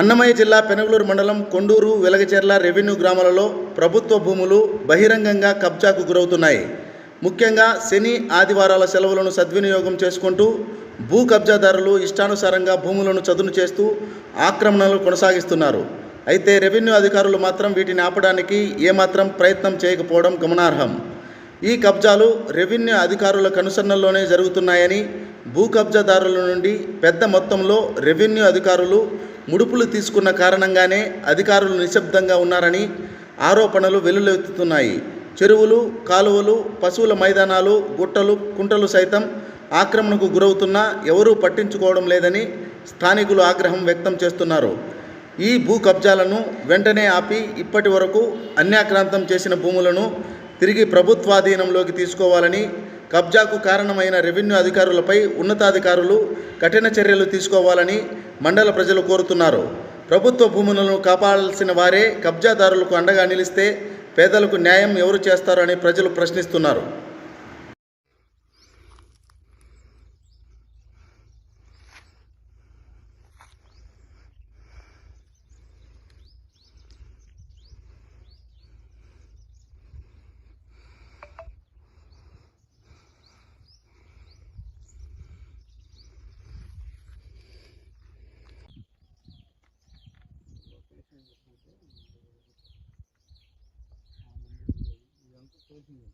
అన్నమయ్య జిల్లా పెనగలూరు మండలం కొండూరు వెలగచెర్ల రెవెన్యూ గ్రామాలలో ప్రభుత్వ భూములు బహిరంగంగా కబ్జాకు గురవుతున్నాయి. ముఖ్యంగా శని ఆదివారాల సెలవులను సద్వినియోగం చేసుకుంటూ భూ కబ్జాదారులు ఇష్టానుసారంగా భూములను చదును చేస్తూ ఆక్రమణలు కొనసాగిస్తున్నారు. అయితే రెవెన్యూ అధికారులు మాత్రం వీటిని ఆపడానికి ఏమాత్రం ప్రయత్నం చేయకపోవడం గమనార్హం. ఈ కబ్జాలు రెవెన్యూ అధికారుల కనుసన్నల్లోనే జరుగుతున్నాయని భూ కబ్జాదారుల నుండి పెద్ద మొత్తంలో రెవెన్యూ అధికారులు ముడుపులు తీసుకున్న కారణంగానే అధికారులు నిశ్శబ్దంగా ఉన్నారని ఆరోపణలు వెల్లువెత్తుతున్నాయి. చెరువులు కాలువలు పశువుల మైదానాలు గుట్టలు కుంటలు సైతం ఆక్రమణకు గురవుతున్నా ఎవరూ పట్టించుకోవడం లేదని స్థానికులు ఆగ్రహం వ్యక్తం చేస్తున్నారు. ఈ భూ కబ్జాలను వెంటనే ఆపి ఇప్పటి వరకు అన్యాక్రాంతం చేసిన భూములను తిరిగి ప్రభుత్వాధీనంలోకి తీసుకోవాలని కబ్జాకు కారణమైన రెవెన్యూ అధికారులపై ఉన్నతాధికారులు కఠిన చర్యలు తీసుకోవాలని మండల ప్రజలు కోరుతున్నారు. ప్రభుత్వ భూములను కాపాడాల్సిన వారే కబ్జాదారులకు అండగా నిలిస్తే పేదలకు న్యాయం ఎవరు చేస్తారు అని ప్రజలు ప్రశ్నిస్తున్నారు. Israel